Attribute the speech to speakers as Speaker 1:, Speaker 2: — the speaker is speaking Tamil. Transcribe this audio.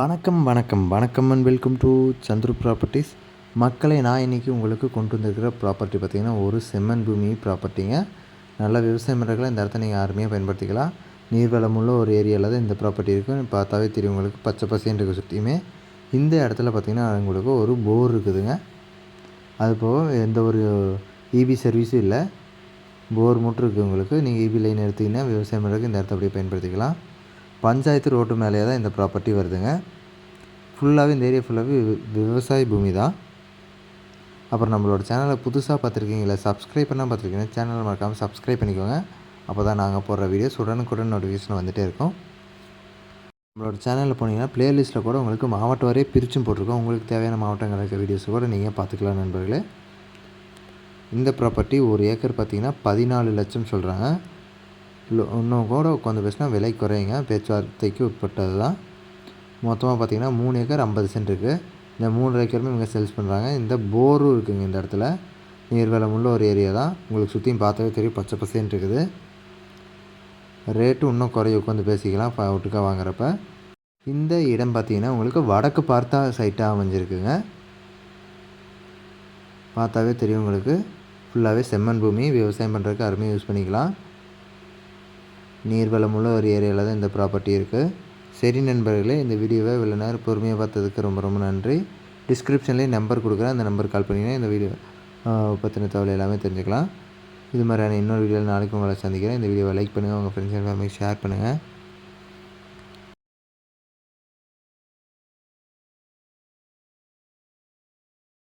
Speaker 1: வணக்கம் வணக்கம். வணக்கம் and welcome to Chandru properties மக்களை நான் இன்றைக்கி உங்களுக்கு கொண்டு வந்திருக்கிற ப்ராப்பர்ட்டி பார்த்திங்கன்னா ஒரு செம்மண் பூமி ப்ராப்பர்ட்டிங்க நல்ல விவசாயம் பண்ணுறதுல இந்த இடத்த நீங்கள் யாருமே பயன்படுத்திக்கலாம். நீர்வளமுள்ள ஒரு ஏரியாவில் தான் இந்த ப்ராப்பர்ட்டி இருக்கும் பார்த்தாவே தெரியும் உங்களுக்கு. பச்சை பசேன்னு இருக்க சுற்றியுமே இந்த இடத்துல பார்த்திங்கன்னா உங்களுக்கு ஒரு போர் இருக்குதுங்க. அது போக எந்த ஒரு இபி சர்வீஸும் இல்லை. போர் மட்டும் இருக்குது உங்களுக்கு. நீங்கள் இபி லைன் எடுத்திங்கன்னா விவசாயம் பண்ணுறதுக்கு இந்த இடத்த அப்படியே பயன்படுத்திக்கலாம். பஞ்சாயத்து ரோட்டு மேலேயே தான் இந்த ப்ராப்பர்ட்டி வருதுங்க. ஃபுல்லாகவே இந்த ஏரியா ஃபுல்லாகவே விவசாய பூமி தான். அப்புறம் நம்மளோட சேனலை புதுசாக பார்த்துருக்கீங்களா? சப்ஸ்கிரைப் பண்ணால் பார்த்துருக்கீங்க சேனலை மறக்காமல் சப்ஸ்கிரைப் பண்ணிக்கோங்க. அப்போ தான் நாங்கள் போடுற வீடியோஸ் உடனுக்குடன் நோட்டிஃபிகேஷன் வந்துகிட்டே இருக்கும். நம்மளோட சேனலில் போனீங்கன்னா ப்ளேலிஸ்ட்டில் கூட உங்களுக்கு மாவட்டம் வரையே பிரிச்சும் போட்டிருக்கோம். உங்களுக்கு தேவையான மாவட்டங்கள் இருக்க வீடியோஸ் கூட நீங்கள் பார்த்துக்கலாம் நண்பர்களே. இந்த ப்ராப்பர்ட்டி ஒரு ஏக்கர் பார்த்திங்கன்னா பதினாலு லட்சம் சொல்கிறாங்க இன்னும் கூட உட்காந்து பேசினா விலை குறையுங்க. பேச்சுவார்த்தைக்கு உட்பட்டது தான். மொத்தமாக பார்த்திங்கன்னா மூணு ஏக்கர் ஐம்பது சென்ட் இருக்குது இந்த மூணு ஏக்கருமே இவங்க சேல்ஸ் பண்ணுறாங்க இந்த போரும் இருக்குங்க இந்த இடத்துல. நீர்வளம் உள்ள ஒரு ஏரியா தான். உங்களுக்கு சுற்றியும் பார்த்தாவே தெரியும். பச்சை பசேன்னு இருக்குது. ரேட்டு இன்னும் குறைய உட்காந்து பேசிக்கலாம். ஒட்டுக்கா வாங்குறப்ப. இந்த இடம் பார்த்தீங்கன்னா உங்களுக்கு வடக்கு பார்த்தா சைட்டாக அமைஞ்சிருக்குங்க. பார்த்தாவே தெரியும் உங்களுக்கு. ஃபுல்லாகவே செம்மண் பூமி. விவசாயம் பண்ணுறதுக்கு அருமையாக யூஸ் பண்ணிக்கலாம். நீர்வளமுள்ள ஒரு ஏரியாவில் தான் இந்த ப்ராப்பர்ட்டி இருக்குது சரி நண்பர்களே இந்த வீடியோவை இவ்வளோ நேரம் பொறுமையாக பார்த்ததுக்கு ரொம்ப ரொம்ப நன்றி. டிஸ்கிரிப்ஷன்லேயே நம்பர் கொடுக்குறேன். அந்த நம்பர் கால் பண்ணிங்கன்னா இந்த வீடியோ பற்றின தகவல் எல்லாமே தெரிஞ்சுக்கலாம். இது மாதிரியான இன்னொரு வீடியோவில் நாளைக்கு உங்களை சந்திக்கிறேன். இந்த வீடியோவை லைக் பண்ணுங்கள் உங்கள் ஃப்ரெண்ட்ஸ் எல்லாமே ஷேர் பண்ணுங்கள்